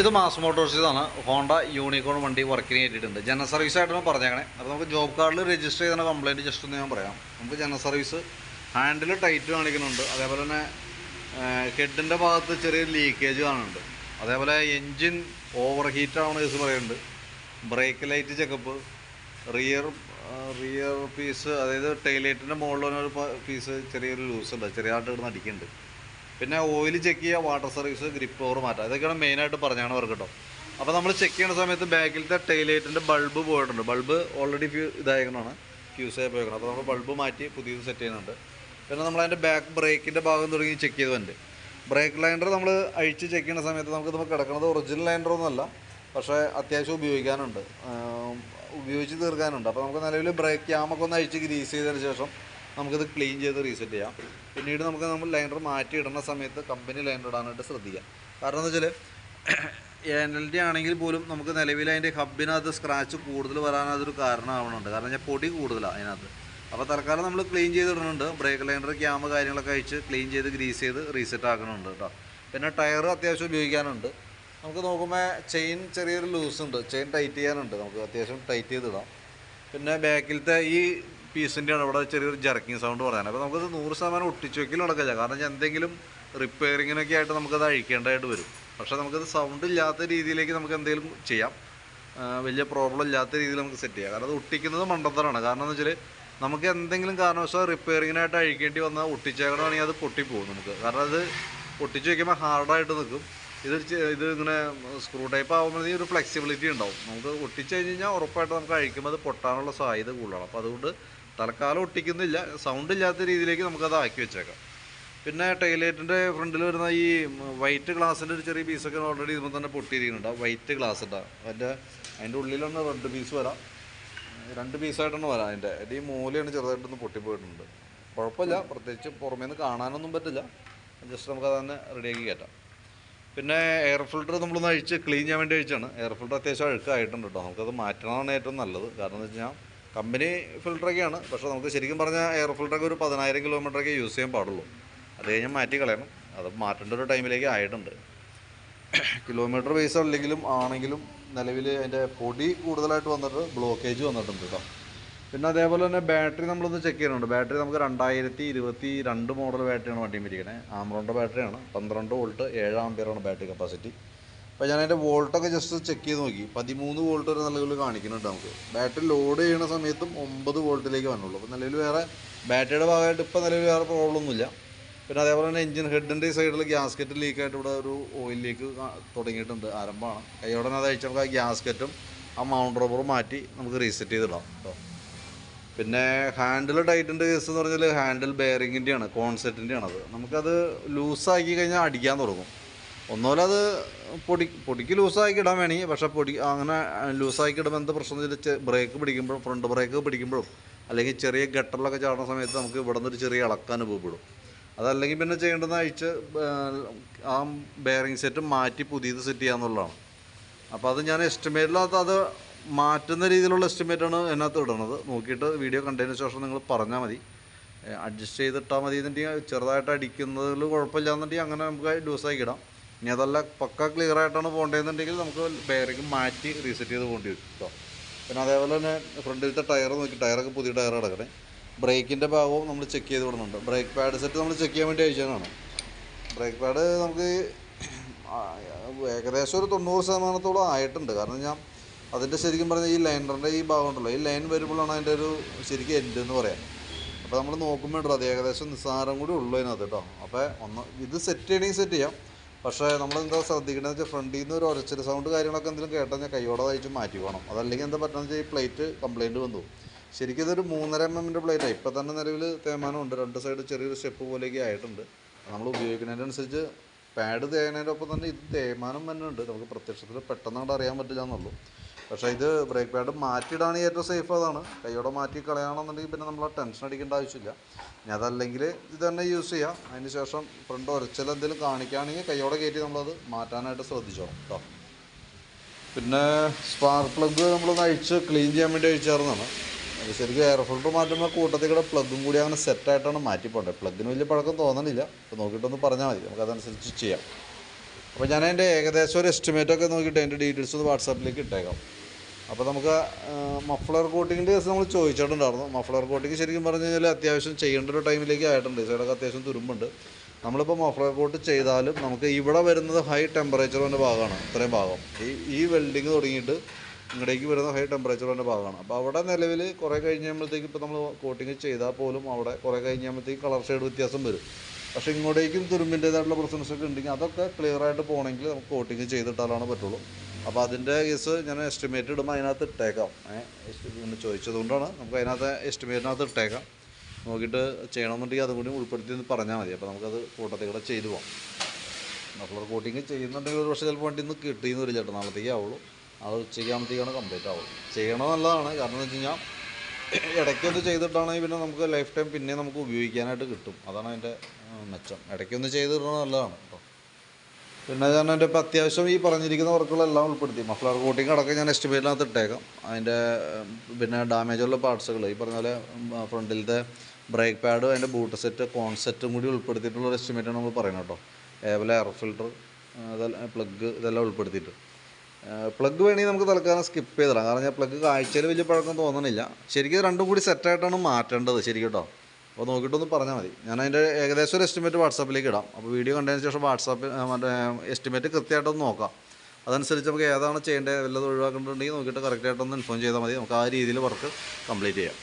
ഇത് mass മോട്ടോഴ്സിലാണ് Honda unicorn വണ്ടി വർക്കിന് കയറ്റിയിട്ടുണ്ട്. ജനറൽ സർവീസ് ആയിട്ടാണ് പറഞ്ഞേക്കണേ. അപ്പോൾ നമുക്ക് ജോബ് കാർഡിൽ രജിസ്റ്റർ ചെയ്ത കംപ്ലയിന്റ് ജസ്റ്റ് ഒന്ന് ഞാൻ പറയാം. നമുക്ക് ജനറൽ സർവീസ് ഹാൻഡിൽ ടൈറ്റ് കാണിക്കുന്നുണ്ട്. അതേപോലെ തന്നെ ഹെഡിന്റെ ഭാഗത്ത് ചെറിയ ലീക്കേജ് കാണുന്നുണ്ട്. അതേപോലെ എൻജിൻ ഓവർ ഹീറ്റ് കേസ് പറയുന്നുണ്ട്. Brake light checkup rear rear piece അതായത് ടൈലൈറ്റിന്റെ മുകളിൽ പീസ് ചെറിയൊരു ലൂസ് ഉണ്ട്. ചെറിയതായിട്ട് ഇടുന്ന് അടിക്കുന്നുണ്ട്. പിന്നെ ഓയിൽ ചെക്ക് ചെയ്യുക വാട്ടർ സർവീസ് ഗ്രിപ്പ് ഓവർ മാറ്റുക. ഇതൊക്കെയാണ് മെയിനായിട്ട് പറഞ്ഞാണ് വർക്ക് കേട്ടോ അപ്പോൾ നമ്മൾ ചെക്ക് ചെയ്യുന്ന സമയത്ത് ബാക്കിലത്തെ ടൈലൈറ്റിന്റെ ബൾബ് പോയിട്ടുണ്ട്. ബൾബ് ഓൾറെഡി ഫ്യൂ ഇതായിരിക്കണമാണ് ഫ്യൂസ് ആയി പോയിക്കണം അപ്പോൾ നമ്മൾ ബൾബ് മാറ്റി പുതിയത് സെറ്റ് ചെയ്യുന്നുണ്ട്. പിന്നെ നമ്മൾ അതിന്റെ ബാക്ക് ബ്രേക്കിന്റെ ഭാഗം തുടങ്ങി ചെക്ക് ചെയ്തുണ്ട് ബ്രേക്ക് ലൈൻഡർ നമ്മൾ അഴിച്ച് ചെക്ക് ചെയ്യുന്ന സമയത്ത് നമുക്ക് നമുക്ക് കിടക്കുന്നത് ഒറിജിനൽ ലൈൻഡറൊന്നുമല്ല പക്ഷേ അത്യാവശ്യം ഉപയോഗിക്കാനുണ്ട്. ഉപയോഗിച്ച് തീർക്കാനുണ്ട്. അപ്പോൾ നമുക്ക് നിലവിൽ ബ്രേക്ക് ക്യാമൊക്കെ ഒന്ന് അഴിച്ച് ഗ്രീസ് ചെയ്തതിന് ശേഷം നമുക്കിത് ക്ലീൻ ചെയ്ത് റീസെറ്റ് ചെയ്യാം. പിന്നീട് നമുക്ക് നമ്മൾ ലൈനർ മാറ്റി ഇടുന്ന സമയത്ത് കമ്പനി ലൈനർ ഇടാനായിട്ട് ശ്രദ്ധിക്കാം. കാരണം എന്ന് വെച്ചാൽ എൻ എൽ ഡി ആണെങ്കിൽ പോലും നമുക്ക് നിലവിൽ അതിന്റെ ഹബിനകത്ത് സ്ക്രാച്ച് കൂടുതൽ വരാനതൊരു കാരണമാവുന്നുണ്ട് കാരണം ഞാൻ പൊടി കൂടുതലാണ് അതിനകത്ത്. അപ്പോൾ തൽക്കാലം നമ്മൾ ക്ലീൻ ചെയ്തിടുന്നുണ്ട് ബ്രേക്ക് ലൈനർ ക്യാമ് കാര്യങ്ങളൊക്കെ അഴിച്ച് ക്ലീൻ ചെയ്ത് ഗ്രീസ് ചെയ്ത് റീസെറ്റ് ആക്കണുണ്ട് കേട്ടോ പിന്നെ ടയർ അത്യാവശ്യം ഉപയോഗിക്കാനുണ്ട്. നമുക്ക് നോക്കുമ്പോൾ ചെയിൻ ചെറിയൊരു ലൂസ് ഉണ്ട്. ചെയിൻ ടൈറ്റ് ചെയ്യാനുണ്ട്. നമുക്ക് അത്യാവശ്യം ടൈറ്റ് ചെയ്തിടാം പിന്നെ ബാക്കിലത്തെ ഈ പീസിന്റെയാണ് ഇവിടെ ചെറിയൊരു ജർക്കിങ് സൗണ്ട് പറയാൻ. അപ്പോൾ നമുക്കത് നൂറ് ശതമാനം ഒട്ടിച്ച് വെക്കലും നടക്കില്ല കാരണം എന്തെങ്കിലും റിപ്പയറിങ്ങിനൊക്കെ ആയിട്ട് നമുക്കത് അഴിക്കേണ്ടതായിട്ട് വരും. പക്ഷേ നമുക്കത് സൗണ്ട് ഇല്ലാത്ത രീതിയിലേക്ക് നമുക്ക് എന്തെങ്കിലും ചെയ്യാം. വലിയ പ്രോബ്ലം ഇല്ലാത്ത രീതിയിൽ നമുക്ക് സെറ്റ് ചെയ്യാം. കാരണം അത് ഒട്ടിക്കുന്നത് മണ്ടത്തരാണ്. കാരണം എന്ന് വെച്ചാൽ നമുക്ക് എന്തെങ്കിലും കാരണവശാൽ റിപ്പയറിങ്ങിനായിട്ട് അഴിക്കേണ്ടി വന്നാൽ ഒട്ടിച്ചേക്കണമെങ്കിൽ അത് പൊട്ടിപ്പോകും നമുക്ക്. കാരണം അത് ഒട്ടിച്ച് വയ്ക്കുമ്പോൾ ഹാർഡായിട്ട് നിൽക്കും. ഇത് ഇത് ഇങ്ങനെ സ്ക്രൂ ടൈപ്പ് ആകുമ്പോൾ ഒരു ഫ്ലെക്സിബിലിറ്റി ഉണ്ടാവും. നമുക്ക് ഒട്ടിച്ച് കഴിഞ്ഞ് കഴിഞ്ഞാൽ ഉറപ്പായിട്ട് നമുക്ക് അഴിക്കുമ്പോൾ അത് പൊട്ടാനുള്ള സാധ്യത കൂടുതലാണ്. അപ്പോൾ അതുകൊണ്ട് തൽക്കാലം ഒട്ടിക്കുന്നില്ല. സൗണ്ട് ഇല്ലാത്ത രീതിയിലേക്ക് നമുക്കത് ആക്കി വെച്ചേക്കാം. പിന്നെ ടൈലൈറ്റിന്റെ ഫ്രണ്ടിൽ വരുന്ന ഈ വൈറ്റ് ഗ്ലാസിന്റെ ഒരു ചെറിയ പീസൊക്കെ ഓൾറെഡി ഇതിപ്പോൾ തന്നെ പൊട്ടിയിരിക്കുന്നുണ്ട്. വൈറ്റ് ഗ്ലാസ് അതിന്റെ അതിന്റെ ഉള്ളിലൊന്ന് രണ്ട് പീസ് വരാം. രണ്ട് പീസായിട്ടാണ് വരാം അതിന്റെ അതിന്റെ ഈ മൂലയാണ് ചെറുതായിട്ടൊന്ന് പൊട്ടിപ്പോയിട്ടുണ്ട്. കുഴപ്പമില്ല. പ്രത്യേകിച്ച് പുറമേ നിന്ന് കാണാനൊന്നും പറ്റില്ല. ജസ്റ്റ് നമുക്ക് അത് തന്നെ റെഡിയാക്കി കയറ്റാം. പിന്നെ എയർ ഫിൽറ്റർ നമ്മളൊന്ന് അഴിച്ച് ക്ലീൻ ചെയ്യാൻ വേണ്ടി അഴിച്ചാണ്. എയർ ഫിൽട്ടർ അത്യാവശ്യം അഴുക്കായിട്ടുണ്ട് കേട്ടോ നമുക്കത് മാറ്റണമെന്നാണ് ഏറ്റവും നല്ലത്. കാരണം എന്ന് വെച്ച് കഴിഞ്ഞാൽ കമ്പനി ഫിൽറ്ററൊക്കെയാണ് പക്ഷേ നമുക്ക് ശരിക്കും പറഞ്ഞാൽ എയർ ഫിൽറ്ററൊക്കെ ഒരു പതിനായിരം കിലോമീറ്ററൊക്കെ യൂസ് ചെയ്യാൻ പാടുള്ളൂ. അത് കഴിഞ്ഞാൽ മാറ്റി കളയണം. അത് മാറ്റേണ്ട ഒരു ടൈമിലേക്ക് ആയിട്ടുണ്ട്. കിലോമീറ്റർ ബേസ് അല്ലെങ്കിലും ആണെങ്കിലും നിലവിൽ അതിന്റെ പൊടി കൂടുതലായിട്ട് വന്നിട്ട് ബ്ലോക്കേജ് വന്നിട്ടുണ്ട് കേട്ടോ. പിന്നെ അതേപോലെ തന്നെ ബാറ്ററി നമ്മളൊന്ന് ചെക്ക് ചെയ്യുന്നുണ്ട് ബാറ്ററി നമുക്ക് രണ്ടായിരത്തി ഇരുപത്തി രണ്ട് മോഡൽ ബാറ്ററിയാണ് വണ്ടിയും ഇരിക്കണേ. ആമറോണിന്റെ ബാറ്ററിയാണ്. പന്ത്രണ്ട് വോൾട്ട് ഏഴ് ആമ്പിയറാണ് ബാറ്ററി കപ്പാസിറ്റി. അപ്പോൾ ഞാൻ അതിന്റെ വോൾട്ടൊക്കെ ജസ്റ്റ് ചെക്ക് ചെയ്ത് നോക്കി. പതിമൂന്ന് വോൾട്ട് വരെ നിലവിൽ കാണിക്കുന്നുണ്ട് നമുക്ക്. ബാറ്ററി ലോഡ് ചെയ്യുന്ന സമയത്തും ഒമ്പത് വോൾട്ടിലേക്ക് വന്നുള്ളൂ. അപ്പോൾ നിലവിൽ വേറെ ബാറ്ററിയുടെ ഭാഗമായിട്ട് ഇപ്പോൾ നിലവിൽ വേറെ പ്രോബ്ലം ഒന്നുമില്ല. പിന്നെ അതേപോലെ തന്നെ എഞ്ചിൻ ഹെഡിന്റെ സൈഡിൽ ഗ്യാസ്കറ്റ് ലീക്കായിട്ട് ഇവിടെ ഒരു ഓയിൽ ലീക്ക് തുടങ്ങിയിട്ടുണ്ട് ആരംഭമാണ്. കൈയോടെ അത് അയച്ച് നമുക്ക് ആ ഗ്യാസ്കറ്റും ആ മൗണ്ട് റബ്ബറും മാറ്റി നമുക്ക് റീസെറ്റ് ചെയ്തിടാം കേട്ടോ പിന്നെ ഹാൻഡിൽ ടൈറ്റിന്റെ കേസ് എന്ന് പറഞ്ഞാൽ ഹാൻഡിൽ ബെയറിങ്ങിന്റെയാണ് കോൺസെറ്റിന്റെയാണത് നമുക്കത് ലൂസാക്കി കഴിഞ്ഞാൽ അടിക്കാൻ തുടങ്ങും. ഒന്നുപോലെ അത് പൊടി പൊടിക്ക് ലൂസാക്കി ഇടാൻ വേണമെങ്കിൽ പക്ഷേ പൊടി അങ്ങനെ ലൂസാക്കി ഇടുമ്പോൾ എന്താ പ്രശ്നം വെച്ചാൽ ബ്രേക്ക് പിടിക്കുമ്പോഴും ഫ്രണ്ട് ബ്രേക്ക് പിടിക്കുമ്പോഴും അല്ലെങ്കിൽ ചെറിയ ഗട്ടറിലൊക്കെ ചാടുന്ന സമയത്ത് നമുക്ക് ഇവിടെ നിന്നൊരു ചെറിയ ഇളക്കം അനുഭവപ്പെടും. അതല്ലെങ്കിൽ പിന്നെ ചെയ്യേണ്ടതെന്ന് അഴിച്ച് ആ ബെയറിങ് സെറ്റ് മാറ്റി പുതിയത് സെറ്റ് ചെയ്യാന്നുള്ളതാണ് അപ്പോൾ അത് ഞാൻ എസ്റ്റിമേറ്റിലാത്ത അത് മാറ്റുന്ന രീതിയിലുള്ള എസ്റ്റിമേറ്റാണ് അതിനകത്ത് ഇടുന്നത്. നോക്കിയിട്ട് വീഡിയോ കണ്ടതിന് ശേഷം നിങ്ങൾ പറഞ്ഞാൽ മതി. അഡ്ജസ്റ്റ് ചെയ്തിട്ടാൽ മതി എന്നുണ്ടെങ്കിൽ ചെറുതായിട്ട് അടിക്കുന്നതിൽ കുഴപ്പമില്ല എന്നുണ്ടെങ്കിൽ അങ്ങനെ നമുക്ക് ലൂസാക്കി ഇടാം. ഇനി അതല്ല പക്ക ക്ലിയർ ആയിട്ടാണ് പോകേണ്ടതെന്നുണ്ടെങ്കിൽ നമുക്ക് ബെയറിങ് മാറ്റി റീസെറ്റ് ചെയ്ത് പോകേണ്ടി വരും കേട്ടോ പിന്നെ അതേപോലെ തന്നെ ഫ്രണ്ടിലത്തെ ടയർ നോക്കി ടയറൊക്കെ പുതിയ ടയർ കിടക്കണേ. ബ്രേക്കിന്റെ ഭാഗവും നമ്മൾ ചെക്ക് ചെയ്ത് വിടുന്നുണ്ട്. ബ്രേക്ക് പാഡ് സെറ്റ് നമ്മൾ ചെക്ക് ചെയ്യാൻ വേണ്ടി അയച്ചതാണ്. ബ്രേക്ക് പാഡ് നമുക്ക് ഏകദേശം ഒരു തൊണ്ണൂറ് ശതമാനത്തോളം ആയിട്ടുണ്ട്. കാരണം ഞാൻ അതിന്റെ ശരിക്കും പറഞ്ഞാൽ ഈ ലൈനറിന്റെ ഈ ഭാഗം ഉണ്ടല്ലോ ഈ ലൈൻ വരുമ്പോഴാണ് അതിന്റെ ഒരു ശരിക്കും എൻഡ് എന്ന് പറയാം. അപ്പോൾ നമ്മൾ നോക്കുമ്പോൾ അത് ഏകദേശം നിസ്സാരം കൂടി ഉള്ളൂ അതിനകത്ത് കേട്ടോ അപ്പോൾ ഒന്ന് ഇത് സെറ്റ് ചെയ്യണമെങ്കിൽ സെറ്റ് ചെയ്യാം. പക്ഷേ നമ്മൾ എന്താ ശ്രദ്ധിക്കേണ്ടത് വെച്ചാൽ ഫ്രണ്ടിൽ നിന്ന് ഒരു ഒരച്ചിൽ സൗണ്ട് കാര്യങ്ങളൊക്കെ എന്തെങ്കിലും കേട്ടാൽ ഞാൻ കൈയോടെ വായിച്ച് മാറ്റി പോകണം അതല്ലെങ്കിൽ എന്താ പറ്റുന്നത് വെച്ചാൽ ഈ പ്ലേറ്റ് കംപ്ലൈന്റ് വന്നു. ശരിക്കും ഇതൊരു മൂന്നര എം എമ്മിന്റെ പ്ലേറ്റാണ് ഇപ്പോൾ തന്നെ നിലവിൽ തേമാനമുണ്ട് രണ്ട് സൈഡ് ചെറിയൊരു സ്റ്റെപ്പ് പോലെയൊക്കെ ആയിട്ടുണ്ട്. നമ്മൾ ഉപയോഗിക്കുന്നതിനനുസരിച്ച് പാഡ് തേങ്ങനൊപ്പം ഒപ്പം തന്നെ ഇത് തേമാനം തന്നെ ഉണ്ട്. നമുക്ക് പ്രത്യക്ഷത്തിൽ പെട്ടെന്ന് അങ്ങോട്ട് അറിയാൻ പറ്റില്ല എന്നുള്ളൂ. പക്ഷേ ഇത് ബ്രേക്ക് പാഡ് മാറ്റിയിടാണെങ്കിൽ ഏറ്റവും സേഫ് അതാണ്. കൈയോടെ മാറ്റി കളയണമെന്നുണ്ടെങ്കിൽ പിന്നെ നമ്മൾ ടെൻഷൻ അടിക്കേണ്ട ആവശ്യമില്ല. ഇനി അതല്ലെങ്കിൽ ഇത് തന്നെ യൂസ് ചെയ്യാം. അതിന് ശേഷം ഫ്രണ്ട് ഒരച്ചൽ എന്തെങ്കിലും കാണിക്കുകയാണെങ്കിൽ കൈയോടെ കയറ്റി നമ്മളത് മാറ്റാനായിട്ട് ശ്രദ്ധിച്ചോണം കേട്ടോ പിന്നെ സ്പാർക്ക് പ്ലഗ് നമ്മൾ അഴിച്ച് ക്ലീൻ ചെയ്യാൻ വേണ്ടി അഴിച്ചായിരുന്നാണ് അത് ശരിക്കും എയർ ഫിൽട്ടർ മാറ്റുമ്പോൾ കൂട്ടത്തിൽ കൂടെ പ്ലഗും കൂടി അങ്ങനെ സെറ്റായിട്ടാണ് മാറ്റി പോകേണ്ടത് പ്ലഗിന് വലിയ പഴക്കം തോന്നണില്ല. അപ്പോൾ നോക്കിയിട്ടൊന്ന് പറഞ്ഞാൽ മതി. നമുക്ക് അതനുസരിച്ച് ചെയ്യാം. അപ്പോൾ ഞാൻ അതിന്റെ ഏകദേശം ഒരു എസ്റ്റിമേറ്റൊക്കെ നോക്കിയിട്ട് അതിന്റെ ഡീറ്റെയിൽസ് ഒന്ന് വാട്സാപ്പിലേക്ക് ഇട്ടേക്കാം. അപ്പോൾ നമുക്ക് മഫ്ലർ കോട്ടിങ്ങിന്റെ കേസ് നമ്മൾ ചോദിച്ചിട്ടുണ്ടായിരുന്നു. മഫ്ലർ കോട്ടിങ് ശരിക്കും പറഞ്ഞു കഴിഞ്ഞാൽ അത്യാവശ്യം ചെയ്യേണ്ട ഒരു ടൈമിലേക്ക് ആയിട്ടുണ്ട്. സൈഡൊക്കെ അത്യാവശ്യം തുരുമ്പുണ്ട്. നമ്മളിപ്പോൾ മഫ്ലർ കോട്ട് ചെയ്താലും നമുക്ക് ഇവിടെ വരുന്നത് ഹൈ ടെമ്പറേച്ചർ വന്ന ഭാഗമാണ്. ഇത്രയും ഭാഗം. ഈ ഈ വെൽഡിങ് തുടങ്ങിയിട്ട് ഇങ്ങടേക്ക് വരുന്ന ഹൈ ടെമ്പറേച്ചർ ഭാഗമാണ്. അപ്പോൾ അവിടെ നിലവിൽ കുറേ കഴിഞ്ഞ് കഴിയുമ്പോഴത്തേക്ക് ഇപ്പോൾ നമ്മൾ കോട്ടിങ് ചെയ്താൽ പോലും അവിടെ കുറേ കഴിഞ്ഞ് കഴിയുമ്പോഴത്തേക്ക് കളർ ഷെയ്ഡ് വ്യത്യാസം വരും. പക്ഷേ ഇങ്ങോട്ടേക്കും തുരുമ്പിന്റേതായിട്ടുള്ള പ്രശ്നസൊക്കെ ഉണ്ടെങ്കിൽ അതൊക്കെ ക്ലിയർ ആയിട്ട് പോകണമെങ്കിൽ നമുക്ക് കോട്ടിങ് ചെയ്തിട്ടാലാണ് പറ്റുള്ളൂ. അപ്പോൾ അതിന്റെ കേസ് ഞാൻ എസ്റ്റിമേറ്റ് ഇടുമ്പോൾ അതിനകത്ത് ഇട്ടേക്കാം. എസ്റ്റിമേറ്റ് ചോദിച്ചത് ചോദിച്ചതുകൊണ്ടാണ് നമുക്ക് അതിനകത്ത് എസ്റ്റിമേറ്റിനകത്ത് ഇട്ടേക്കാം. നോക്കിയിട്ട് ചെയ്യണമെന്നുണ്ടെങ്കിൽ അതും കൂടി ഉൾപ്പെടുത്തി എന്ന് പറഞ്ഞാൽ മതി. അപ്പോൾ നമുക്കത് കൂട്ടത്തിൽ കൂടെ ചെയ്തു പോകാം മഫ്ലർ കോട്ടിങ് ചെയ്യുന്നുണ്ടെങ്കിൽ ഒരു പക്ഷേ ചിലപ്പോൾ വണ്ടി ഇന്ന് കിട്ടിയെന്ന് വരും ചേട്ടാ നാളത്തേക്കേ ആവുള്ളൂ. അത് ഉച്ചയ്ക്കാകുമ്പോഴത്തേക്കാണ് കംപ്ലീറ്റ് ആവുള്ളൂ. ചെയ്യണം നല്ലതാണ്. കാരണം എന്ന് വെച്ച് കഴിഞ്ഞാൽ ഇടയ്ക്കൊന്ന് ചെയ്തിട്ടാണെങ്കിൽ പിന്നെ നമുക്ക് ലൈഫ് ടൈം പിന്നെ നമുക്ക് ഉപയോഗിക്കാനായിട്ട് കിട്ടും. അതാണ് അതിന്റെ മെച്ചം. ഇടയ്ക്കൊന്ന് ചെയ്തിടുന്നത് നല്ലതാണ്. പിന്നെ ഞാൻ എന്റെ ഇപ്പം അത്യാവശ്യം ഈ പറഞ്ഞിരിക്കുന്ന വർക്കുകളെല്ലാം ഉൾപ്പെടുത്തി. മഫ്ലർ കോട്ടിങ് അടക്കം ഞാൻ എസ്റ്റിമേറ്റിനകത്ത് ഇട്ടേക്കാം അതിന്റെ പിന്നെ ഡാമേജുള്ള പാർട്സുകൾ ഈ പറഞ്ഞ പോലെ ഫ്രണ്ടിലത്തെ ബ്രേക്ക് പാഡും അതിന്റെ ബൂട്ട് സെറ്റ് കോൺസെറ്റും കൂടി ഉൾപ്പെടുത്തിയിട്ടുള്ള ഒരു എസ്റ്റിമേറ്റാണ് നമ്മൾ പറയുന്നത് കേട്ടോ. അതേപോലെ എയർ ഫിൽട്ടർ അതെല്ലാം പ്ലഗ് ഇതെല്ലാം ഉൾപ്പെടുത്തിയിട്ട്. പ്ലഗ് വേണമെങ്കിൽ നമുക്ക് തൽക്കാലം സ്കിപ്പ് ചെയ്തിടാം. കാരണം ഞാൻ പ്ലഗ് കാഴ്ചയിൽ വലിയ പഴക്കം തോന്നണില്ല. ശരിക്കും രണ്ടും കൂടി സെറ്റായിട്ടാണ് മാറ്റേണ്ടത്. ശരിക്കും കേട്ടോ. അപ്പോൾ നോക്കിയിട്ടൊന്ന് പറഞ്ഞാൽ മതി. ഞാൻ അതിന്റെ ഏകദേശം ഒരു എസ്റ്റിമേറ്റ് വാട്സാപ്പിലേക്ക് ഇടാം. അപ്പോൾ വീഡിയോ കണ്ടതിന് ശേഷം വാട്സാപ്പിൽ മറ്റേ എസ്റ്റിമേറ്റ് കൃത്യമായിട്ടൊന്ന് നോക്കാം. അതനുസരിച്ച് നമുക്ക് ഏതാണ് ചെയ്യേണ്ടത് വല്ലതും ഒഴിവാക്കേണ്ടതുണ്ടെങ്കിൽ നോക്കിയിട്ട് കറക്റ്റായിട്ടൊന്ന് ഇൻഫോം ചെയ്താൽ മതി. നമുക്ക് ആ രീതിയിൽ വർക്ക് കംപ്ലീറ്റ് ചെയ്യാം.